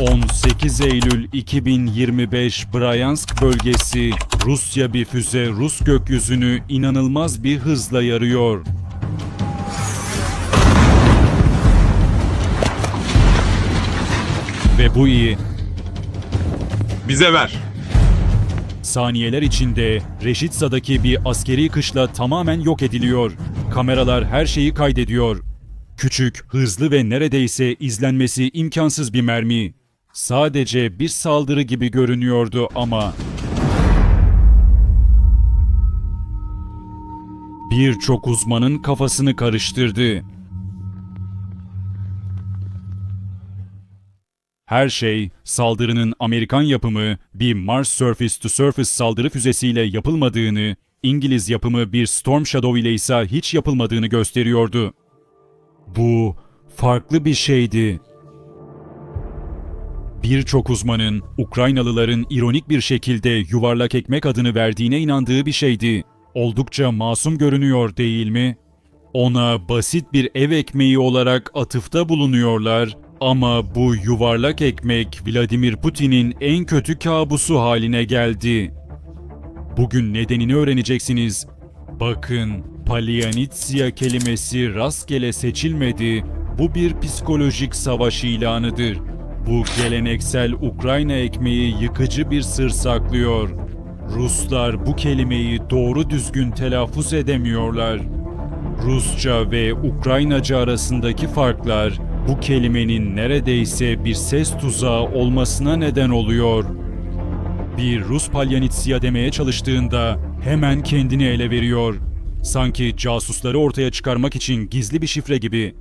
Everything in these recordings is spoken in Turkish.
18 Eylül 2025 Bryansk bölgesi Rusya bir füze Rus gökyüzünü inanılmaz bir hızla yarıyor. Ve bu iyi. Bize ver. Saniyeler içinde Reşitsa'daki bir askeri kışla tamamen yok ediliyor. Kameralar her şeyi kaydediyor. Küçük, hızlı ve neredeyse izlenmesi imkansız bir mermi. Sadece bir saldırı gibi görünüyordu ama... Birçok uzmanın kafasını karıştırdı. Her şey saldırının Amerikan yapımı bir Mars Surface to Surface saldırı füzesiyle yapılmadığını, İngiliz yapımı bir Storm Shadow ile ise hiç yapılmadığını gösteriyordu. Bu farklı bir şeydi. Birçok uzmanın Ukraynalıların ironik bir şekilde yuvarlak ekmek adını verdiğine inandığı bir şeydi. Oldukça masum görünüyor değil mi? Ona basit bir ev ekmeği olarak atıfta bulunuyorlar ama bu yuvarlak ekmek Vladimir Putin'in en kötü kabusu haline geldi. Bugün nedenini öğreneceksiniz. Bakın, Palyanitsya kelimesi rastgele seçilmedi. Bu bir psikolojik savaş ilanıdır. Bu geleneksel Ukrayna ekmeği yıkıcı bir sır saklıyor. Ruslar bu kelimeyi doğru düzgün telaffuz edemiyorlar. Rusça ve Ukraynaca arasındaki farklar bu kelimenin neredeyse bir ses tuzağı olmasına neden oluyor. Bir Rus palyanitsya demeye çalıştığında hemen kendini ele veriyor. Sanki casusları ortaya çıkarmak için gizli bir şifre gibi.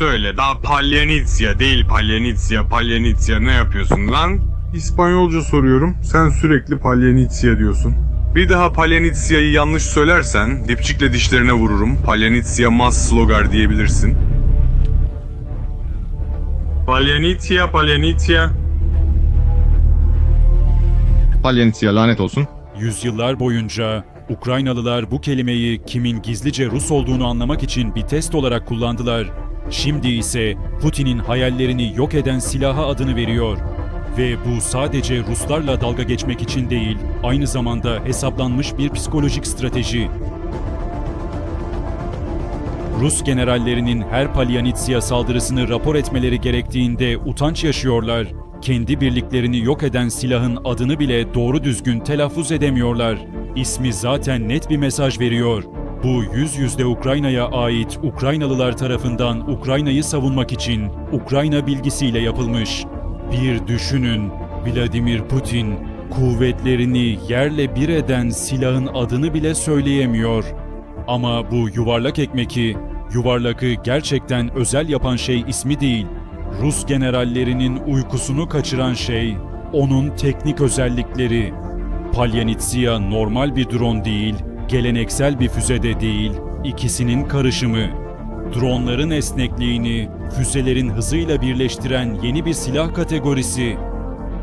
Söyle daha Palyanitsya değil Palyanitsya Palyanitsya ne yapıyorsun lan? İspanyolca soruyorum. Sen sürekli Palyanitsya diyorsun. Bir daha Palyanitsia'yı yanlış söylersen dipçikle dişlerine vururum. Palyanitsya mas slogar diyebilirsin. Palyanitsya Palyanitsya. Palyanitsya lanet olsun. Yüzyıllar boyunca Ukraynalılar bu kelimeyi kimin gizlice Rus olduğunu anlamak için bir test olarak kullandılar. Şimdi ise Putin'in hayallerini yok eden silaha adını veriyor. Ve bu sadece Ruslarla dalga geçmek için değil, aynı zamanda hesaplanmış bir psikolojik strateji. Rus generallerinin her Palyanitsya saldırısını rapor etmeleri gerektiğinde utanç yaşıyorlar. Kendi birliklerini yok eden silahın adını bile doğru düzgün telaffuz edemiyorlar. İsmi zaten net bir mesaj veriyor. Bu yüz yüzde Ukrayna'ya ait Ukraynalılar tarafından Ukrayna'yı savunmak için Ukrayna bilgisiyle yapılmış. Bir düşünün, Vladimir Putin kuvvetlerini yerle bir eden silahın adını bile söyleyemiyor. Ama bu yuvarlak ekmeki, yuvarlakı gerçekten özel yapan şey ismi değil. Rus generallerinin uykusunu kaçıran şey, onun teknik özellikleri. Palyanitsya normal bir drone değil, geleneksel bir füze de değil, ikisinin karışımı. Dronların esnekliğini, füzelerin hızıyla birleştiren yeni bir silah kategorisi.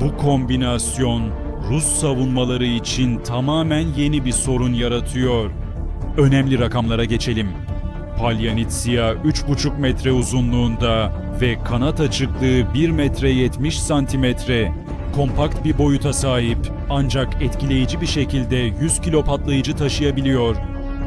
Bu kombinasyon Rus savunmaları için tamamen yeni bir sorun yaratıyor. Önemli rakamlara geçelim. Palyanitsya 3,5 metre uzunluğunda ve kanat açıklığı 1 metre 70 santimetre. Kompakt bir boyuta sahip ancak etkileyici bir şekilde 100 kilo patlayıcı taşıyabiliyor.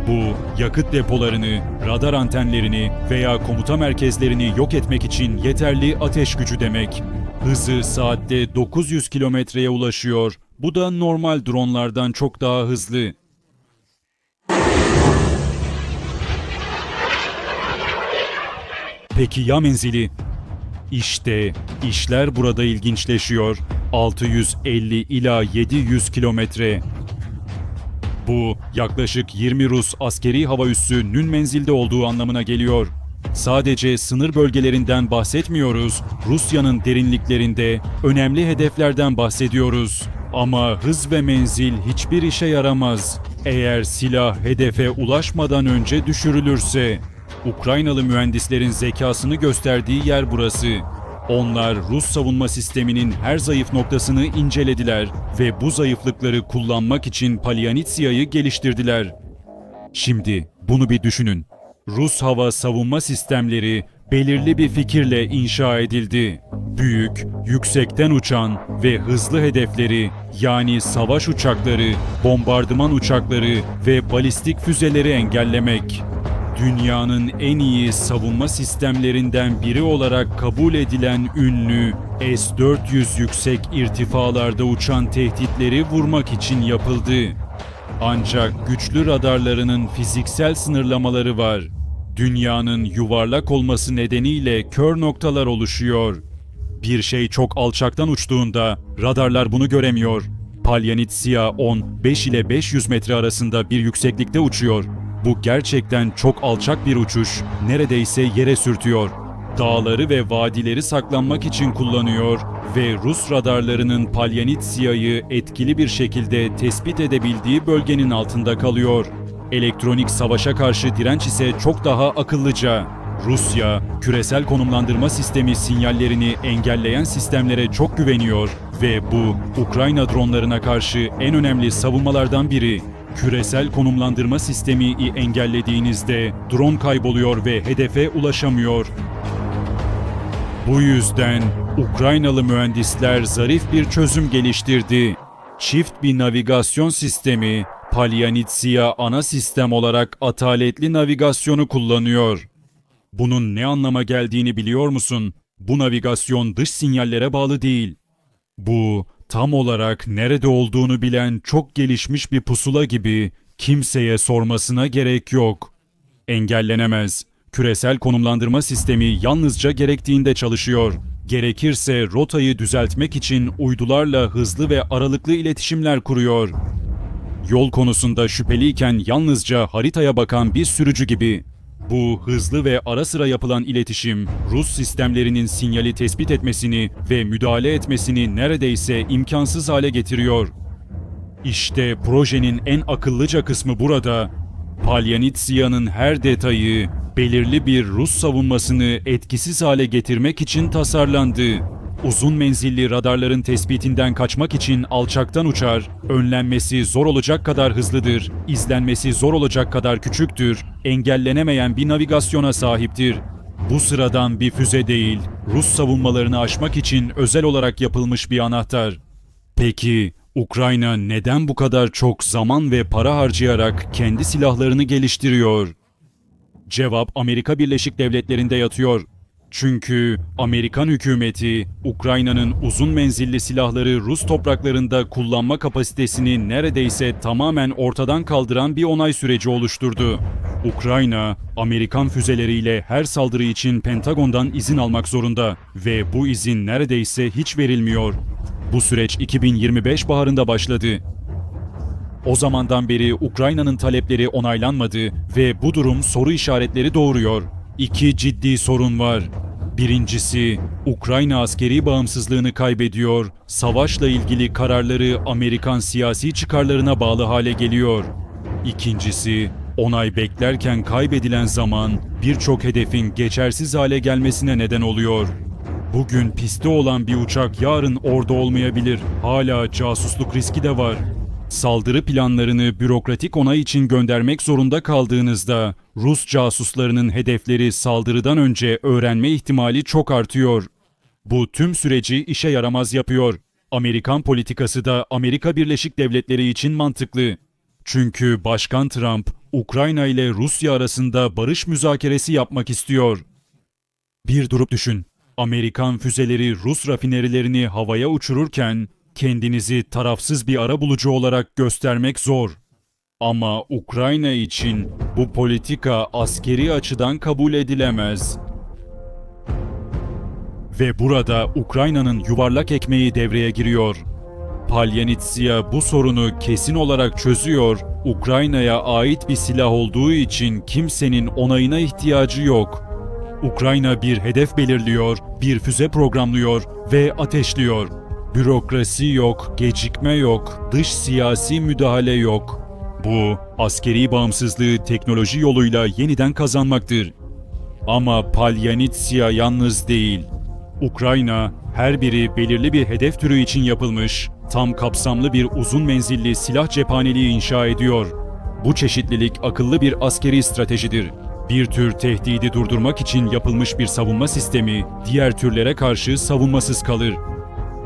Bu yakıt depolarını, radar antenlerini veya komuta merkezlerini yok etmek için yeterli ateş gücü demek. Hızı saatte 900 kilometreye ulaşıyor. Bu da normal dronlardan çok daha hızlı. Peki ya menzili? İşte işler burada ilginçleşiyor. 650 ila 700 kilometre. Bu yaklaşık 20 Rus askeri hava üssünün menzilde olduğu anlamına geliyor. Sadece sınır bölgelerinden bahsetmiyoruz. Rusya'nın derinliklerinde önemli hedeflerden bahsediyoruz. Ama hız ve menzil hiçbir işe yaramaz. Eğer silah hedefe ulaşmadan önce düşürülürse. Ukraynalı mühendislerin zekasını gösterdiği yer burası. Onlar Rus savunma sisteminin her zayıf noktasını incelediler ve bu zayıflıkları kullanmak için Palyanitsya'yı geliştirdiler. Şimdi bunu bir düşünün. Rus hava savunma sistemleri belirli bir fikirle inşa edildi. Büyük, yüksekten uçan ve hızlı hedefleri yani savaş uçakları, bombardıman uçakları ve balistik füzeleri engellemek. Dünyanın en iyi savunma sistemlerinden biri olarak kabul edilen ünlü S-400 yüksek irtifalarda uçan tehditleri vurmak için yapıldı. Ancak güçlü radarlarının fiziksel sınırlamaları var. Dünyanın yuvarlak olması nedeniyle kör noktalar oluşuyor. Bir şey çok alçaktan uçtuğunda radarlar bunu göremiyor. Palyanitsia 10, 5 ile 500 metre arasında bir yükseklikte uçuyor. Bu gerçekten çok alçak bir uçuş, neredeyse yere sürtüyor. Dağları ve vadileri saklanmak için kullanıyor ve Rus radarlarının Palyanitsiya'yı etkili bir şekilde tespit edebildiği bölgenin altında kalıyor. Elektronik savaşa karşı direnç ise çok daha akıllıca. Rusya, küresel konumlandırma sistemi sinyallerini engelleyen sistemlere çok güveniyor ve bu Ukrayna dronlarına karşı en önemli savunmalardan biri. Küresel konumlandırma sistemi engellediğinizde drone kayboluyor ve hedefe ulaşamıyor. Bu yüzden Ukraynalı mühendisler zarif bir çözüm geliştirdi. Çift bir navigasyon sistemi, Palyanitsia ana sistem olarak ataletli navigasyonu kullanıyor. Bunun ne anlama geldiğini biliyor musun? Bu navigasyon dış sinyallere bağlı değil. Bu tam olarak nerede olduğunu bilen çok gelişmiş bir pusula gibi kimseye sormasına gerek yok. Engellenemez. Küresel konumlandırma sistemi yalnızca gerektiğinde çalışıyor. Gerekirse rotayı düzeltmek için uydularla hızlı ve aralıklı iletişimler kuruyor. Yol konusunda şüpheliyken yalnızca haritaya bakan bir sürücü gibi. Bu hızlı ve ara sıra yapılan iletişim, Rus sistemlerinin sinyali tespit etmesini ve müdahale etmesini neredeyse imkansız hale getiriyor. İşte projenin en akıllıca kısmı burada. Palyanitsiya'nın her detayı belirli bir Rus savunmasını etkisiz hale getirmek için tasarlandı. Uzun menzilli radarların tespitinden kaçmak için alçaktan uçar, önlenmesi zor olacak kadar hızlıdır, izlenmesi zor olacak kadar küçüktür, engellenemeyen bir navigasyona sahiptir. Bu sıradan bir füze değil, Rus savunmalarını aşmak için özel olarak yapılmış bir anahtar. Peki Ukrayna neden bu kadar çok zaman ve para harcayarak kendi silahlarını geliştiriyor? Cevap Amerika Birleşik Devletleri'nde yatıyor. Çünkü Amerikan hükümeti Ukrayna'nın uzun menzilli silahları Rus topraklarında kullanma kapasitesini neredeyse tamamen ortadan kaldıran bir onay süreci oluşturdu. Ukrayna, Amerikan füzeleriyle her saldırı için Pentagon'dan izin almak zorunda ve bu izin neredeyse hiç verilmiyor. Bu süreç 2025 baharında başladı. O zamandan beri Ukrayna'nın talepleri onaylanmadı ve bu durum soru işaretleri doğuruyor. İki ciddi sorun var. Birincisi, Ukrayna askeri bağımsızlığını kaybediyor, savaşla ilgili kararları Amerikan siyasi çıkarlarına bağlı hale geliyor. İkincisi, onay beklerken kaybedilen zaman birçok hedefin geçersiz hale gelmesine neden oluyor. Bugün pistte olan bir uçak yarın orada olmayabilir. Hala casusluk riski de var. Saldırı planlarını bürokratik onay için göndermek zorunda kaldığınızda Rus casuslarının hedefleri saldırıdan önce öğrenme ihtimali çok artıyor. Bu tüm süreci işe yaramaz yapıyor. Amerikan politikası da Amerika Birleşik Devletleri için mantıklı. Çünkü Başkan Trump Ukrayna ile Rusya arasında barış müzakeresi yapmak istiyor. Bir durup düşün. Amerikan füzeleri Rus rafinerilerini havaya uçururken kendinizi tarafsız bir arabulucu olarak göstermek zor. Ama Ukrayna için bu politika askeri açıdan kabul edilemez. Ve burada Ukrayna'nın yuvarlak ekmeği devreye giriyor. Palyanitsia bu sorunu kesin olarak çözüyor. Ukrayna'ya ait bir silah olduğu için kimsenin onayına ihtiyacı yok. Ukrayna bir hedef belirliyor, bir füze programlıyor ve ateşliyor. Bürokrasi yok, gecikme yok, dış siyasi müdahale yok. Bu askeri bağımsızlığı teknoloji yoluyla yeniden kazanmaktır. Ama Palyanitsia yalnız değil. Ukrayna her biri belirli bir hedef türü için yapılmış, tam kapsamlı bir uzun menzilli silah cephaneliği inşa ediyor. Bu çeşitlilik akıllı bir askeri stratejidir. Bir tür tehdidi durdurmak için yapılmış bir savunma sistemi diğer türlere karşı savunmasız kalır.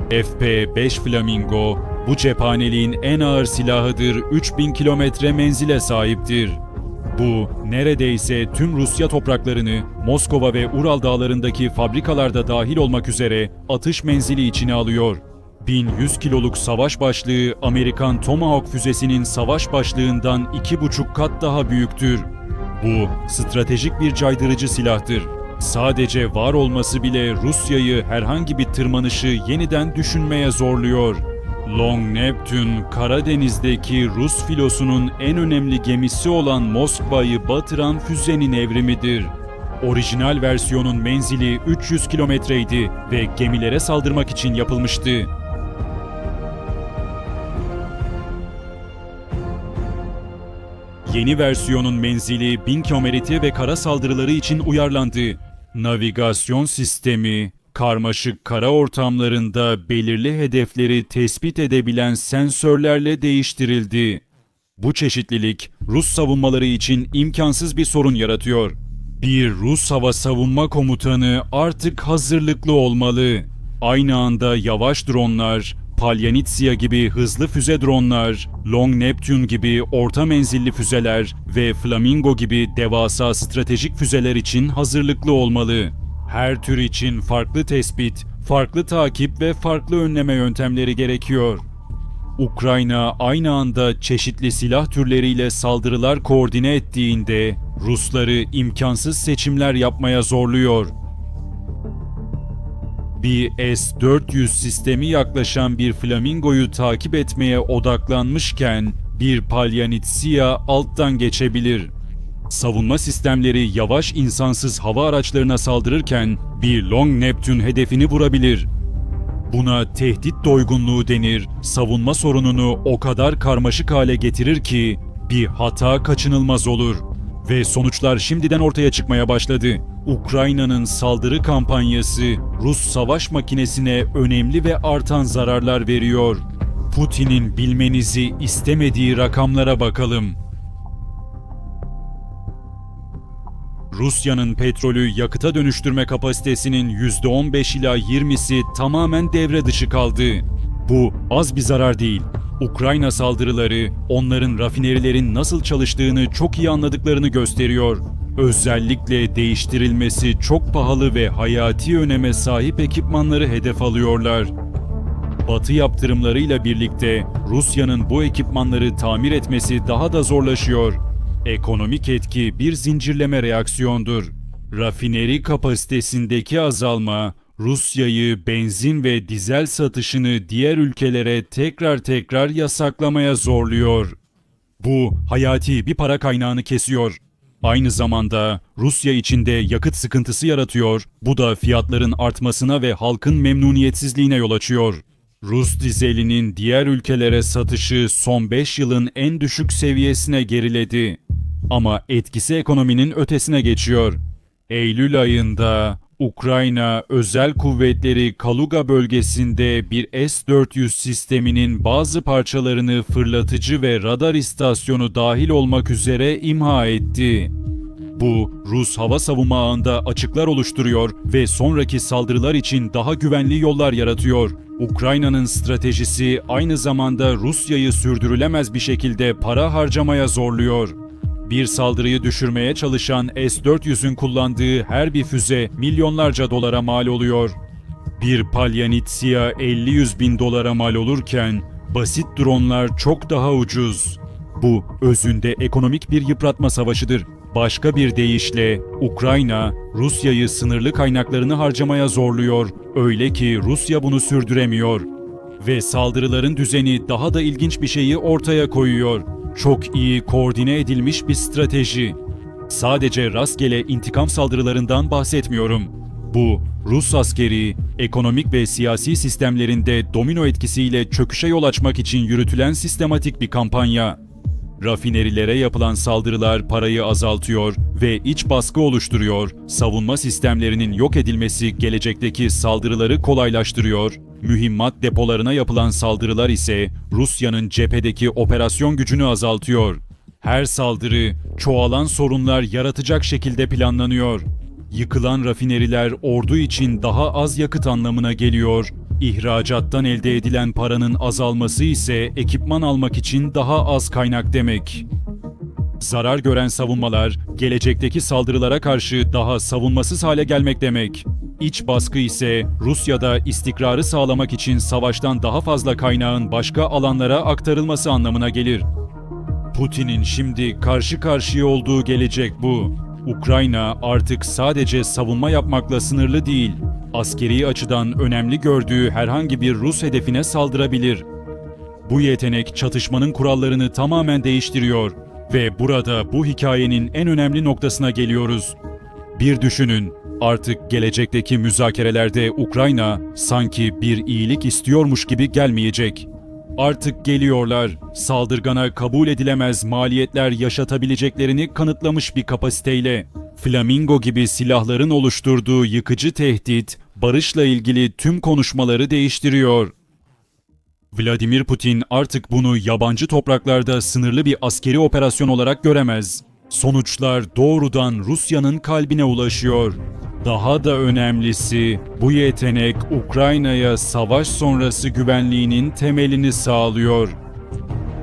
FP-5 Flamingo bu cephaneliğin en ağır silahıdır 3000 kilometre menzile sahiptir. Bu neredeyse tüm Rusya topraklarını Moskova ve Ural dağlarındaki fabrikalarda dahil olmak üzere atış menzili içine alıyor. 1100 kiloluk savaş başlığı Amerikan Tomahawk füzesinin savaş başlığından 2,5 kat daha büyüktür. Bu stratejik bir caydırıcı silahtır. Sadece var olması bile Rusya'yı herhangi bir tırmanışı yeniden düşünmeye zorluyor. Long Neptune, Karadeniz'deki Rus filosunun en önemli gemisi olan Moskva'yı batıran füzenin evrimidir. Orijinal versiyonun menzili 300 kilometreydi ve gemilere saldırmak için yapılmıştı. Yeni versiyonun menzili 1000 kilometre ve kara saldırıları için uyarlandı. Navigasyon sistemi, karmaşık kara ortamlarında belirli hedefleri tespit edebilen sensörlerle değiştirildi. Bu çeşitlilik Rus savunmaları için imkansız bir sorun yaratıyor. Bir Rus hava savunma komutanı artık hazırlıklı olmalı. Aynı anda yavaş dronlar, Palyanitsia gibi hızlı füze dronlar, Long Neptune gibi orta menzilli füzeler ve Flamingo gibi devasa stratejik füzeler için hazırlıklı olmalı. Her tür için farklı tespit, farklı takip ve farklı önleme yöntemleri gerekiyor. Ukrayna aynı anda çeşitli silah türleriyle saldırılar koordine ettiğinde Rusları imkansız seçimler yapmaya zorluyor. Bir S-400 sistemi yaklaşan bir flamingoyu takip etmeye odaklanmışken bir Palyanitsia alttan geçebilir. Savunma sistemleri yavaş insansız hava araçlarına saldırırken bir Long Neptune hedefini vurabilir. Buna tehdit doygunluğu denir. Savunma sorununu o kadar karmaşık hale getirir ki bir hata kaçınılmaz olur. Ve sonuçlar şimdiden ortaya çıkmaya başladı. Ukrayna'nın saldırı kampanyası Rus savaş makinesine önemli ve artan zararlar veriyor. Putin'in bilmenizi istemediği rakamlara bakalım. Rusya'nın petrolü yakıta dönüştürme kapasitesinin %15 ila 20'si tamamen devre dışı kaldı. Bu az bir zarar değil. Ukrayna saldırıları onların rafinerilerin nasıl çalıştığını çok iyi anladıklarını gösteriyor. Özellikle değiştirilmesi çok pahalı ve hayati öneme sahip ekipmanları hedef alıyorlar. Batı yaptırımlarıyla birlikte Rusya'nın bu ekipmanları tamir etmesi daha da zorlaşıyor. Ekonomik etki bir zincirleme reaksiyondur. Rafineri kapasitesindeki azalma, Rusya'yı benzin ve dizel satışını diğer ülkelere tekrar tekrar yasaklamaya zorluyor. Bu hayati bir para kaynağını kesiyor. Aynı zamanda Rusya içinde yakıt sıkıntısı yaratıyor. Bu da fiyatların artmasına ve halkın memnuniyetsizliğine yol açıyor. Rus dizelinin diğer ülkelere satışı son 5 yılın en düşük seviyesine geriledi. Ama etkisi ekonominin ötesine geçiyor. Eylül ayında Ukrayna Özel Kuvvetleri Kaluga bölgesinde bir S-400 sisteminin bazı parçalarını fırlatıcı ve radar istasyonu dahil olmak üzere imha etti. Bu, Rus hava savunma ağında açıklar oluşturuyor ve sonraki saldırılar için daha güvenli yollar yaratıyor. Ukrayna'nın stratejisi aynı zamanda Rusya'yı sürdürülemez bir şekilde para harcamaya zorluyor. Bir saldırıyı düşürmeye çalışan S-400'ün kullandığı her bir füze milyonlarca dolara mal oluyor. Bir Palyanitsia 50-100 bin dolara mal olurken basit dronlar çok daha ucuz. Bu özünde ekonomik bir yıpratma savaşıdır. Başka bir deyişle Ukrayna Rusya'yı sınırlı kaynaklarını harcamaya zorluyor. Öyle ki Rusya bunu sürdüremiyor. Ve saldırıların düzeni daha da ilginç bir şeyi ortaya koyuyor. Çok iyi koordine edilmiş bir strateji. Sadece rastgele intikam saldırılarından bahsetmiyorum. Bu, Rus askeri, ekonomik ve siyasi sistemlerinde domino etkisiyle çöküşe yol açmak için yürütülen sistematik bir kampanya. Rafinerilere yapılan saldırılar parayı azaltıyor ve iç baskı oluşturuyor. Savunma sistemlerinin yok edilmesi gelecekteki saldırıları kolaylaştırıyor. Mühimmat depolarına yapılan saldırılar ise Rusya'nın cephedeki operasyon gücünü azaltıyor. Her saldırı çoğalan sorunlar yaratacak şekilde planlanıyor. Yıkılan rafineriler ordu için daha az yakıt anlamına geliyor. İhracattan elde edilen paranın azalması ise ekipman almak için daha az kaynak demek. Zarar gören savunmalar, gelecekteki saldırılara karşı daha savunmasız hale gelmek demek. İç baskı ise Rusya'da istikrarı sağlamak için savaştan daha fazla kaynağın başka alanlara aktarılması anlamına gelir. Putin'in şimdi karşı karşıya olduğu gelecek bu. Ukrayna artık sadece savunma yapmakla sınırlı değil. Askeri açıdan önemli gördüğü herhangi bir Rus hedefine saldırabilir. Bu yetenek çatışmanın kurallarını tamamen değiştiriyor ve burada bu hikayenin en önemli noktasına geliyoruz. Bir düşünün, artık gelecekteki müzakerelerde Ukrayna sanki bir iyilik istiyormuş gibi gelmeyecek. Artık geliyorlar, saldırgana kabul edilemez maliyetler yaşatabileceklerini kanıtlamış bir kapasiteyle. Flamingo gibi silahların oluşturduğu yıkıcı tehdit, barışla ilgili tüm konuşmaları değiştiriyor. Vladimir Putin artık bunu yabancı topraklarda sınırlı bir askeri operasyon olarak göremez. Sonuçlar doğrudan Rusya'nın kalbine ulaşıyor. Daha da önemlisi bu yetenek Ukrayna'ya savaş sonrası güvenliğinin temelini sağlıyor.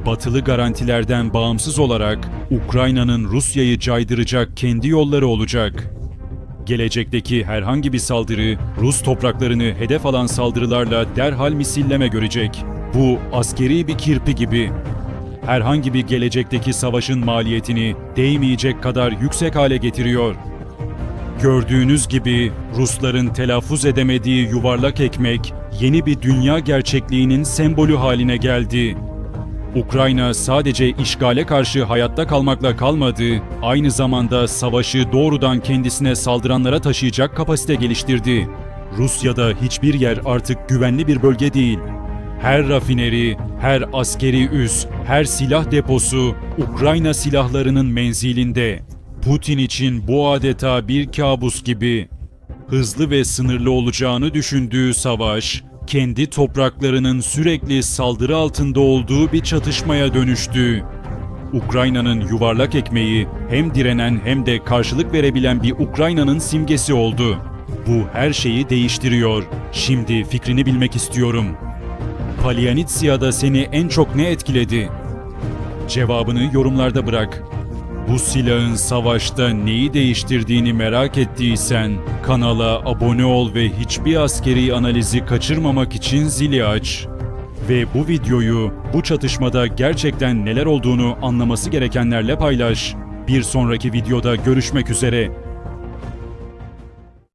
Batılı garantilerden bağımsız olarak Ukrayna'nın Rusya'yı caydıracak kendi yolları olacak. Gelecekteki herhangi bir saldırı Rus topraklarını hedef alan saldırılarla derhal misilleme görecek. Bu askeri bir kirpi gibi. Herhangi bir gelecekteki savaşın maliyetini değmeyecek kadar yüksek hale getiriyor. Gördüğünüz gibi Rusların telaffuz edemediği yuvarlak ekmek yeni bir dünya gerçekliğinin sembolü haline geldi. Ukrayna sadece işgale karşı hayatta kalmakla kalmadı, aynı zamanda savaşı doğrudan kendisine saldıranlara taşıyacak kapasite geliştirdi. Rusya'da hiçbir yer artık güvenli bir bölge değil. Her rafineri, her askeri üs, her silah deposu Ukrayna silahlarının menzilinde. Putin için bu adeta bir kabus gibi. Hızlı ve sınırlı olacağını düşündüğü savaş, kendi topraklarının sürekli saldırı altında olduğu bir çatışmaya dönüştü. Ukrayna'nın yuvarlak ekmeği hem direnen hem de karşılık verebilen bir Ukrayna'nın simgesi oldu. Bu her şeyi değiştiriyor. Şimdi fikrini bilmek istiyorum. Palyanitsya'da seni en çok ne etkiledi? Cevabını yorumlarda bırak. Bu silahın savaşta neyi değiştirdiğini merak ettiysen kanala abone ol ve hiçbir askeri analizi kaçırmamak için zili aç. Ve bu videoyu bu çatışmada gerçekten neler olduğunu anlaması gerekenlerle paylaş. Bir sonraki videoda görüşmek üzere.